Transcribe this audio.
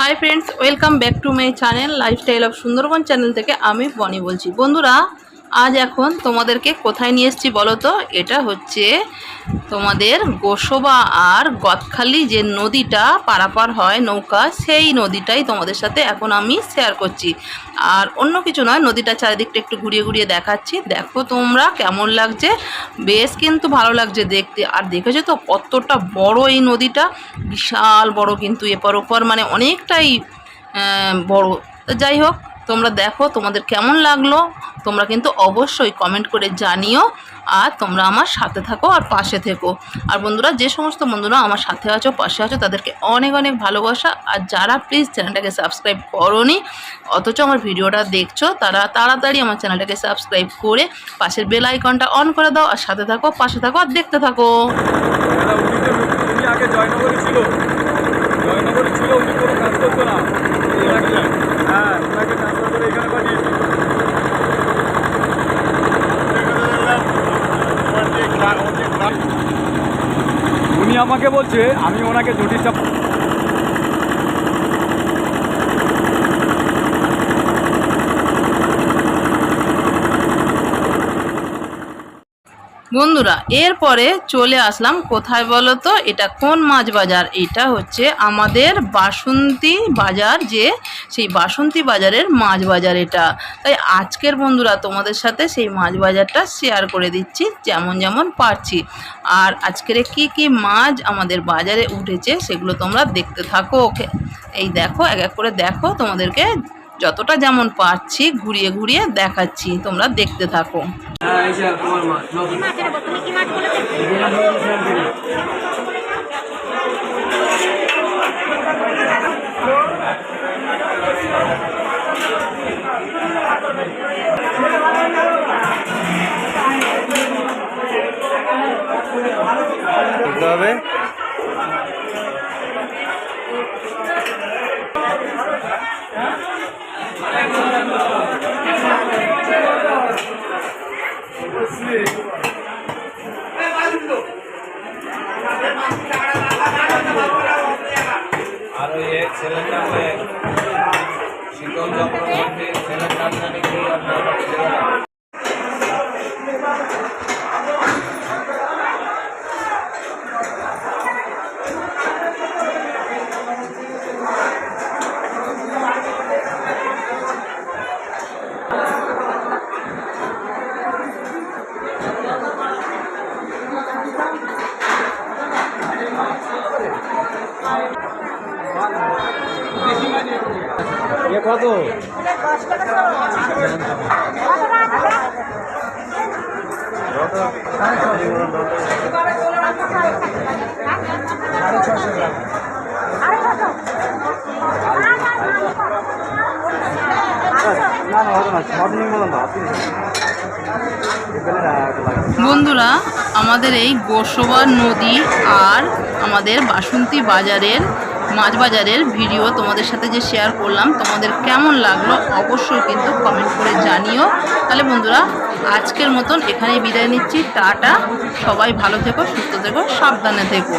Hi friends welcome back to my channel lifestyle of Sundarban channel থেকে আমি বনি বলছি। বন্ধুরা আজ এখন তোমাদেরকে কোথায় নিয়ে এসেছি বলো তো? এটা হচ্ছে তোমাদের গোসবা আর গদখালি যে নদীটা পারাপার হয় নৌকা, সেই নদীটাই তোমাদের সাথে এখন আমি শেয়ার করছি। আর অন্য কিছু নয়, নদীটা চারিদিকটা একটু ঘুরিয়ে ঘুরিয়ে দেখাচ্ছি। দেখো তোমরা কেমন লাগছে? বেশ কিন্তু ভালো লাগছে দেখতে। আর দেখেছ তো কতটা বড় এই নদীটা? বিশাল বড় কিন্তু এপার ওপার মানে অনেকটাই বড়। যাই হোক, তোমরা দেখো তোমাদের কেমন লাগল। তোমরা কিন্তু অবশ্যই কমেন্ট করে জানিও আর তোমরা আমার সাথে থাকো আর পাশে থেকো। আর বন্ধুরা, যে সমস্ত বন্ধুরা আমার সাথে আছো, পাশে আছো, তাদেরকে অনেক অনেক ভালোবাসা। আর যারা প্লিজ চ্যানেলটাকে সাবস্ক্রাইব করনি, অথচ আমার ভিডিওটা দেখছ, তারা তাড়াতাড়ি আমার চ্যানেলটাকে সাবস্ক্রাইব করে পাশের বেল আইকনটা অন করে দাও আর সাথে থাকো, পাশে থাকো আর দেখতে থাকো। ছিল হ্যাঁ ওনাকে ট্রান্সফার করে এখানে পাঠিয়েছি উনি আমাকে বলছে, আমি ওনাকে জটিল চাপ বন্ধুরা, এরপরে চলে আসলাম কোথায় বলো তো? এটা কোন মাছ বাজার? এটা হচ্ছে আমাদের বাসন্তী বাজার যে সেই বাসন্তী বাজারের মাছ বাজার এটা। তাই আজকের বন্ধুরা তোমাদের সাথে সেই মাছ বাজারটা শেয়ার করে দিচ্ছি যেমন যেমন পারছি। আর আজকের কি কি মাছ আমাদের বাজারে উঠেছে সেগুলো তোমরা দেখতে থাকো ওকে? এই দেখো এক এক করে দেখো তোমাদেরকে যতটা যেমন পারছি ঘুরিয়ে ঘুরিয়ে দেখাচ্ছি তোমরা দেখতে থাকো। আর ওই এক ছেলেটা শীতল চক্রবর্তী ইয়ে কত আপনি বন্ধুরা আমাদের এই গোসবা নদী আর আমাদের বাসন্তী বাজারের মাছ বাজারের ভিডিও তোমাদের সাথে যে শেয়ার করলাম, তোমাদের কেমন লাগল অবশ্যই কিন্তু কমেন্ট করে জানিও। তাহলে বন্ধুরা, আজকের মতন এখানেই বিদায় নিচ্ছি। টাটা। সবাই ভালো থেকো, সুস্থ থেকো, সাবধানে থেকো।